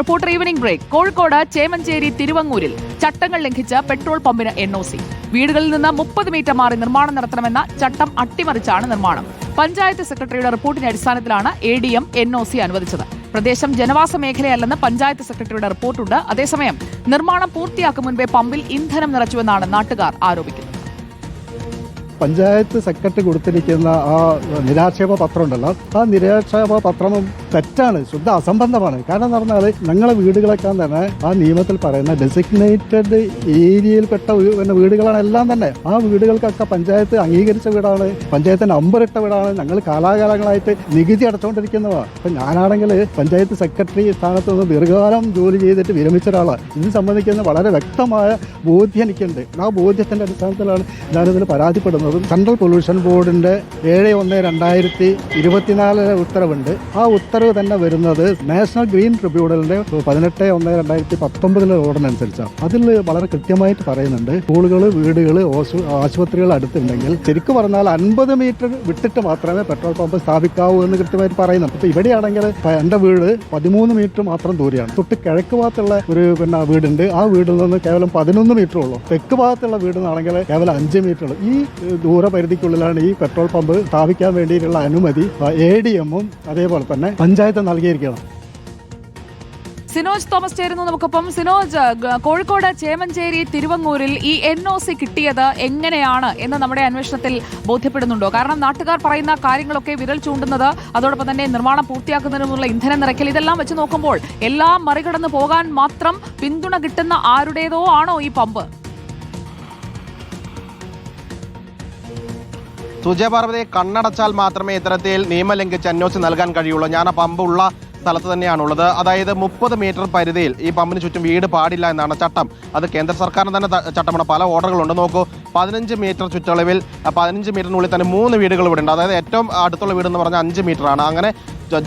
Reporter evening break. Kozhikode Chemancheri തിരുവങ്ങൂരിൽ ചട്ടങ്ങൾ ലംഘിച്ച് petrol പമ്പിന് എൻ ഒ സി. വീടുകളിൽ നിന്ന് മുപ്പത് മീറ്റർ മാറി നിർമ്മാണം നടത്തണമെന്ന ചട്ടം അട്ടിമറിച്ചാണ് നിർമ്മാണം. പഞ്ചായത്ത് സെക്രട്ടറിയുടെ റിപ്പോർട്ടിന്റെ അടിസ്ഥാനത്തിലാണ് A D M N O C അനുവദിച്ചത്. പ്രദേശം ജനവാസ മേഖലയല്ലെന്ന് പഞ്ചായത്ത് സെക്രട്ടറിയുടെ റിപ്പോർട്ടുണ്ട്. അതേസമയം നിർമ്മാണം പൂർത്തിയാക്കും മുൻപേ പമ്പിൽ ഇന്ധനം നിറച്ചുവെന്നാണ് നാട്ടുകാർ ആരോപിക്കുന്നത്. പഞ്ചായത്ത് സെക്രട്ടറി കൊടുത്തിരിക്കുന്ന ആ നിരാക്ഷേപ പത്രം ഉണ്ടല്ലോ ആ നിരാക്ഷേപ പത്രം തെറ്റാണ് ശുദ്ധ അസംബന്ധമാണ്. കാരണം എന്ന് പറഞ്ഞാൽ ഞങ്ങളെ വീടുകളൊക്കെ തന്നെ ആ നിയമത്തിൽ പറയുന്ന ഡെസിഗ്നേറ്റഡ് ഏരിയയിൽപ്പെട്ട വീടുകളാണ് എല്ലാം തന്നെ. ആ വീടുകൾക്കൊക്കെ പഞ്ചായത്ത് അംഗീകരിച്ച വീടാണ് പഞ്ചായത്തിന് അമ്പരിട്ട വീടാണ്. ഞങ്ങൾ കാലാകാലങ്ങളായിട്ട് നികുതി അടച്ചുകൊണ്ടിരിക്കുന്നതാണ് അപ്പം ഞാനാണെങ്കിൽ പഞ്ചായത്ത് സെക്രട്ടറി സ്ഥാനത്ത് നിന്ന് ദീർഘകാലം ജോലി ചെയ്തിട്ട് വിരമിച്ച ഒരാളാണ് ഇത് സംബന്ധിക്കുന്ന വളരെ വ്യക്തമായ ബോധ്യം എനിക്കുണ്ട്. ആ ബോധ്യത്തിന്റെ അടിസ്ഥാനത്തിലാണ് ഞാനിതിൽ പരാതിപ്പെടുന്നത്. സെൻട്രൽ പൊല്യൂഷൻ ബോർഡിന്റെ ഏഴ് ഒന്ന് രണ്ടായിരത്തി ഇരുപത്തിനാലിലെ ഉത്തരവുണ്ട്. ആ ഉത്തരവ് തന്നെ വരുന്നത് നാഷണൽ ഗ്രീൻ ട്രിബ്യൂണലിന്റെ പതിനെട്ട് ഒന്ന് രണ്ടായിരത്തി പത്തൊമ്പതിലെ ഓർഡറിനനുസരിച്ചാണ്. അതിൽ വളരെ കൃത്യമായിട്ട് പറയുന്നുണ്ട് സ്കൂളുകൾ വീടുകൾ ആശുപത്രികൾ അടുത്തുണ്ടെങ്കിൽ ശരിക്കും പറഞ്ഞാൽ അൻപത് മീറ്റർ വിട്ടിട്ട് മാത്രമേ പെട്രോൾ പമ്പ് സ്ഥാപിക്കാവൂ എന്ന് കൃത്യമായിട്ട് പറയുന്നുണ്ട്. അപ്പൊ ഇവിടെയാണെങ്കിൽ എന്റെ വീട് പതിമൂന്ന് മീറ്റർ മാത്രം ദൂരെയാണ്. തൊട്ട് കിഴക്ക് ഭാഗത്തുള്ള ഒരു പിന്നെ വീടുണ്ട്. ആ വീടിൽ നിന്ന് കേവലം പതിനൊന്ന് മീറ്റർ ഉള്ളൂ. തെക്ക് ഭാഗത്തുള്ള വീട് എന്നാണെങ്കിൽ കേവലം അഞ്ച് മീറ്റർ ഉള്ളൂ. ഈ ദൂരപരിധിക്കുള്ളിലാണ് ഈ പെട്രോൾ പമ്പ് സ്ഥാപിക്കാൻ വേണ്ടിയിട്ടുള്ള അനുമതി എ ഡി എമ്മും അതേപോലെ തന്നെ പഞ്ചായത്ത് നൽകിയിരിക്കണം സിനോജ് തോമസ് ചേരുന്നു നമുക്കൊപ്പം. സിനോജ് കോഴിക്കോട് ചേമഞ്ചേരി തിരുവങ്ങൂരിൽ ഈ എൻ ഒ സി കിട്ടിയത് എങ്ങനെയാണ് എന്ന് നമ്മുടെ അന്വേഷണത്തിൽ ബോധ്യപ്പെടുന്നുണ്ടോ? കാരണം നാട്ടുകാർ പറയുന്ന കാര്യങ്ങളൊക്കെ വിരൽ ചൂണ്ടുന്നത് അതോടൊപ്പം തന്നെ നിർമ്മാണം പൂർത്തിയാക്കുന്നതിനുള്ള ഇന്ധനം നിറയ്ക്കൽ ഇതെല്ലാം വെച്ച് നോക്കുമ്പോൾ എല്ലാം മറികടന്ന് പോകാൻ മാത്രം പിന്തുണ കിട്ടുന്ന ആരുടേതോ ആണോ ഈ പമ്പ്? സുജയ പാർവതി കണ്ണടച്ചാൽ മാത്രമേ ഇത്തരത്തിൽ നിയമം ലംഘിച്ച് അന്വേഷണം നൽകാൻ കഴിയുള്ളൂ. ഞാൻ ആ പമ്പ് ഉള്ള സ്ഥലത്ത് തന്നെയാണുള്ളത്. അതായത് മുപ്പത് മീറ്റർ പരിധിയിൽ ഈ പമ്പിന് ചുറ്റും വീട് പാടില്ല എന്നാണ് ചട്ടം. അത് കേന്ദ്ര സർക്കാരിന് തന്നെ ചട്ടമാണ്. പല ഓർഡറുകളുണ്ട്. നോക്കൂ പതിനഞ്ച് മീറ്റർ ചുറ്റളവിൽ പതിനഞ്ച് മീറ്ററിനുള്ളിൽ തന്നെ മൂന്ന് വീടുകൾ ഇവിടെ ഉണ്ട്. അതായത് ഏറ്റവും അടുത്തുള്ള വീട് എന്ന് പറഞ്ഞാൽ അഞ്ച് മീറ്ററാണ്. അങ്ങനെ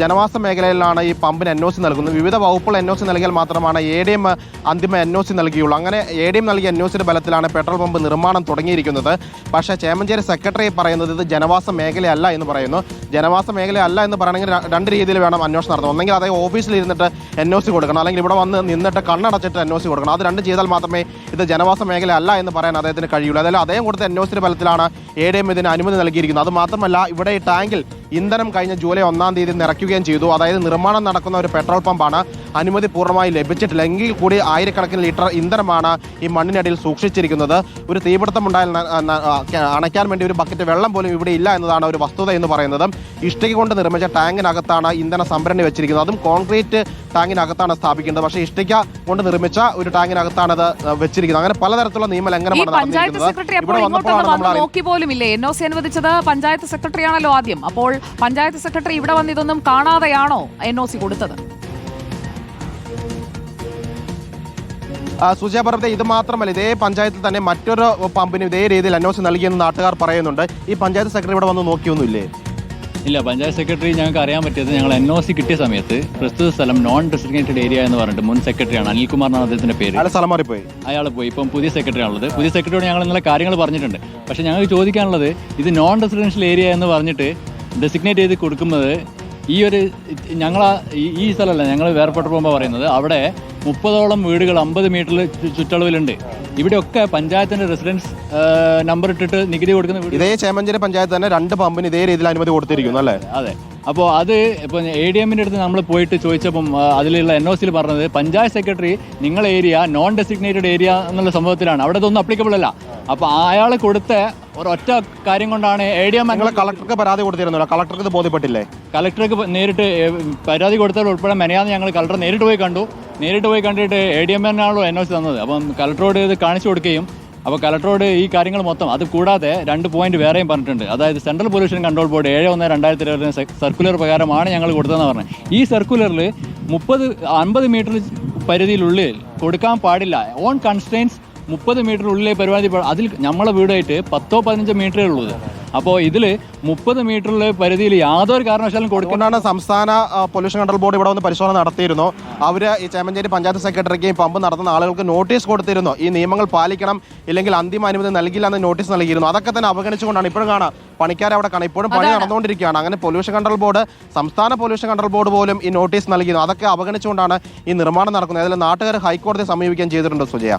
ജനവാസ മേഖലയിലാണ് ഈ പമ്പിന് എൻ ഒ സി നൽകുന്നത്. വിവിധ വകുപ്പുകൾ എൻ ഒ സി നൽകിയാൽ മാത്രമാണ് എ ഡി എം അന്തിമ എൻ ഒ സി നൽകിയുള്ളൂ. അങ്ങനെ എ ഡി എം നൽകിയ എൻ ഒ സിയുടെ ബലത്തിലാണ് പെട്രോൾ പമ്പ് നിർമ്മാണം തുടങ്ങിയിരിക്കുന്നത്. പക്ഷേ ചേമഞ്ചേരി സെക്രട്ടറി പറയുന്നത് ഇത് ജനവാസ മേഖലയല്ല എന്ന് പറയുന്നു. ജനവാസ മേഖലയല്ല എന്ന് പറയണമെങ്കിൽ രണ്ട് രീതിയിൽ വേണം അന്വേഷണം നടത്തണം ഒന്നെങ്കിൽ അതേ ഓഫീസിൽ ഇരുന്നിട്ട് എൻ ഒ സി കൊടുക്കണം. അല്ലെങ്കിൽ ഇവിടെ വന്ന് നിന്നിട്ട് കണ്ണടച്ചിട്ട് എൻ ഒ സി കൊടുക്കണം. അത് രണ്ട് ചെയ്താൽ മാത്രമേ ഇത് ജനവാസ മേഖല അല്ല എന്ന് പറയാൻ അദ്ദേഹത്തിന് കഴിയുള്ളൂ. അതായത് അദ്ദേഹം കൊടുത്ത എൻ ഒ സിയുടെ ഫലത്തിലാണ് എ ഡി എം ഇതിന് അനുമതി നൽകിയിരിക്കുന്നത്. അത് മാത്രമല്ല ഇവിടെ ഈ ടാങ്കിൽ ഇന്ധനം കഴിഞ്ഞ ജൂലൈ ഒന്നാം തീയതി നിറയ്ക്കുകയും ചെയ്തു. അതായത് നിർമ്മാണം നടക്കുന്ന ഒരു പെട്രോൾ പമ്പാണ് അനുമതി പൂർണമായി ലഭിച്ചിട്ടില്ല. എങ്കിൽ കൂടി ആയിരക്കണക്കിന് ലിറ്റർ ഇന്ധനമാണ് ഈ മണ്ണിനടിയിൽ സൂക്ഷിച്ചിരിക്കുന്നത്. ഒരു തീപിടുത്തം ഉണ്ടായാൽ ന- ന- ആ, ക- അണയ്ക്കാൻ വേണ്ടി ഒരു ബക്കറ്റ് വെള്ളം പോലും ഇവിടെ ഇല്ല എന്നതാണ് ഒരു വസ്തുത എന്ന് പറയുന്നത്. ഇഷ്ടിക കൊണ്ട് നിർമ്മിച്ച ടാങ്കിനകത്താണ് ഇന്ധന സംഭരണി വെച്ചിരിക്കുന്നത്. അതും കോൺക്രീറ്റ് ടാങ്കിനകത്താണ് സ്ഥാപിക്കുന്നത് പക്ഷേ ഇഷ്ടിക കൊണ്ട് നിർമ്മിച്ച ഒരു ടാങ്കിനകത്താണ് അത് വെച്ചിരിക്കുന്നത്. അങ്ങനെ പലതരത്തിലുള്ള നിയമലംഘനമാണ് എൻ ഒ സി അനുവദിച്ചത് പഞ്ചായത്ത് സെക്രട്ടറി ആണല്ലോ ആദ്യം. അപ്പോൾ പഞ്ചായത്ത് സെക്രട്ടറി ഇവിടെ വന്ന് ഇതൊന്നും കാണാതെയാണോ എൻ ഒ സി കൊടുത്തത്? സുജയ പറഞ്ഞത് ഇത് മാത്രമല്ല ഇതേ പഞ്ചായത്തിൽ തന്നെ മറ്റൊരു പമ്പിന് ഇതേ രീതിയിൽ അന്വേഷണം നൽകിയെന്ന് നാട്ടുകാർ പറയുന്നുണ്ട്. ഈ പഞ്ചായത്ത് സെക്രട്ടറി ഇവിടെ വന്ന് നോക്കിയൊന്നുമില്ലേ? ഇല്ല പഞ്ചായത്ത് സെക്രട്ടറി ഞങ്ങൾക്ക് അറിയാൻ പറ്റിയത് ഞങ്ങൾ എൻ ഒ സി കിട്ടിയ സമയത്ത് പ്രസ്തുത സ്ഥലം നോൺ ഡെസിഗ്നേറ്റഡ് ഏരിയ എന്ന് പറഞ്ഞിട്ട് മുൻ സെക്രട്ടറിയാണ് അനിൽകുമാർ എന്നാണ് അദ്ദേഹത്തിന്റെ പേര്. സ്ഥലം മാറിപ്പോയി. അയാൾ പോയി ഇപ്പം പുതിയ സെക്രട്ടറി ആണുള്ളത്. പുതിയ സെക്രട്ടറിയോട് ഞങ്ങൾ ഇന്നലെ കാര്യങ്ങൾ പറഞ്ഞിട്ടുണ്ട്. പക്ഷേ ഞങ്ങൾക്ക് ചോദിക്കാനുള്ളത് ഇത് നോൺ റെസിഡൻഷ്യൽ ഏരിയ എന്ന് പറഞ്ഞിട്ട് ഡെസിഗ്നേറ്റ് ചെയ്ത് കൊടുക്കുന്നത് ഈ ഒരു ഞങ്ങൾ ഈ സ്ഥലമല്ല ഞങ്ങൾ വേർപെട്ട് പോകുമ്പോൾ പറയുന്നത് അവിടെ മുപ്പതോളം വീടുകൾ അമ്പത് മീറ്ററിൽ ചുറ്റളവിലുണ്ട്. ഇവിടെയൊക്കെ പഞ്ചായത്തിന്റെ റെസിഡൻസ് നമ്പർ ഇട്ടിട്ട് നികുതി കൊടുക്കുന്ന ഇതേ ചേമഞ്ചേരി പഞ്ചായത്ത് തന്നെ രണ്ട് പമ്പിന് ഇതേ രീതിയിൽ അനുമതി കൊടുത്തിരിക്കുന്നു അല്ലേ? അതെ. അപ്പോൾ അത് ഇപ്പോൾ എ ഡി എമ്മിന്റെ അടുത്ത് നമ്മൾ പോയിട്ട് ചോദിച്ചപ്പം അതിലുള്ള എൻ ഒ സിയിൽ പറഞ്ഞത് പഞ്ചായത്ത് സെക്രട്ടറി നിങ്ങളെ ഏരിയ നോൺ ഡെസിഗ്നേറ്റഡ് ഏരിയ എന്നുള്ള സംഭവത്തിലാണ്. അവിടെ ഇതൊന്നും അപ്ലിക്കബിൾ അല്ല. അപ്പോൾ അയാൾ കൊടുത്ത ഒരൊറ്റ കാര്യം കൊണ്ടാണ് എ ഡി എം നിങ്ങൾ കളക്ടർക്ക് പരാതി കൊടുത്തിരുന്നല്ലോ. കളക്ടർക്ക് ഇത് ബോധ്യപ്പെട്ടില്ലേ? കളക്ടർക്ക് നേരിട്ട് പരാതി കൊടുത്തവർ ഉൾപ്പെടെ മെനയാന്ന് ഞങ്ങൾ കളക്ടർ നേരിട്ട് പോയി കണ്ടു. നേരിട്ട് പോയി കണ്ടിട്ട് എ ഡി എമ്മിനാണല്ലോ എൻ ഒ സി തന്നത്. അപ്പം കളക്ടറോട് ഇത് കാണിച്ചു കൊടുക്കുകയും അപ്പോൾ കലക്ടറോട് ഈ കാര്യങ്ങൾ മൊത്തം അത് കൂടാതെ രണ്ട് പോയിന്റ് വേറെയും പറഞ്ഞിട്ടുണ്ട്. അതായത് സെൻട്രൽ പൊല്യൂഷൻ കൺട്രോൾ ബോർഡ് ഏഴ് ഒന്ന് രണ്ടായിരത്തി ഇരുപതിന് സർക്കുലർ പ്രകാരമാണ് ഞങ്ങൾ കൊടുത്തതെന്ന് പറഞ്ഞത്. ഈ സർക്കുലറിൽ മുപ്പത് അൻപത് മീറ്റർ പരിധിയിലുള്ളിൽ കൊടുക്കാൻ പാടില്ല. ഓൺ കൺസ്ട്രെയിൻസ് മുപ്പത് മീറ്റർ ഉള്ളിലെ പരിപാടി അതിൽ നമ്മളെ വീടായിട്ട് പത്തോ പതിനഞ്ചോ മീറ്ററേ ഉള്ളൂ. അപ്പോൾ ഇതിൽ മുപ്പത് മീറ്ററിൽ പരിധിയിൽ യാതൊരു കാരണവശാലും കൊടുക്കുന്നതാണ് സംസ്ഥാന പൊല്യൂഷൻ കൺട്രോൾ ബോർഡ് ഇവിടെ വന്ന് പരിശോധന നടത്തിയിരുന്നു. അവർ ഈ ചേമഞ്ചേരി പഞ്ചായത്ത് സെക്രട്ടറിക്ക് പമ്പ് നടത്തുന്ന ആളുകൾക്ക് നോട്ടീസ് കൊടുത്തിരുന്നു. ഈ നിയമങ്ങൾ പാലിക്കണം ഇല്ലെങ്കിൽ അന്തിമ അനുമതി നൽകില്ല എന്ന് നോട്ടീസ് നൽകിയിരുന്നു. അതൊക്കെ തന്നെ അവഗണിച്ചുകൊണ്ടാണ് ഇപ്പോഴും കാണാം. പണിക്കാരെ അവിടെ കാണാം. ഇപ്പോഴും പണി. നടന്നുകൊണ്ടിരിക്കുകയാണ്. അങ്ങനെ പൊല്യൂഷൻ കൺട്രോൾ ബോർഡ് സംസ്ഥാന പൊല്യൂഷൻ കൺട്രോൾ ബോർഡ് പോലും ഈ നോട്ടീസ് നൽകിയിരുന്നു. അതൊക്കെ അവഗണിച്ചുകൊണ്ടാണ് ഈ നിർമ്മാണം നടക്കുന്നത്. അതിൽ നാട്ടുകാർ ഹൈക്കോടതിയെ സമീപിക്കുകയും ചെയ്തിട്ടുണ്ട് സുജയ.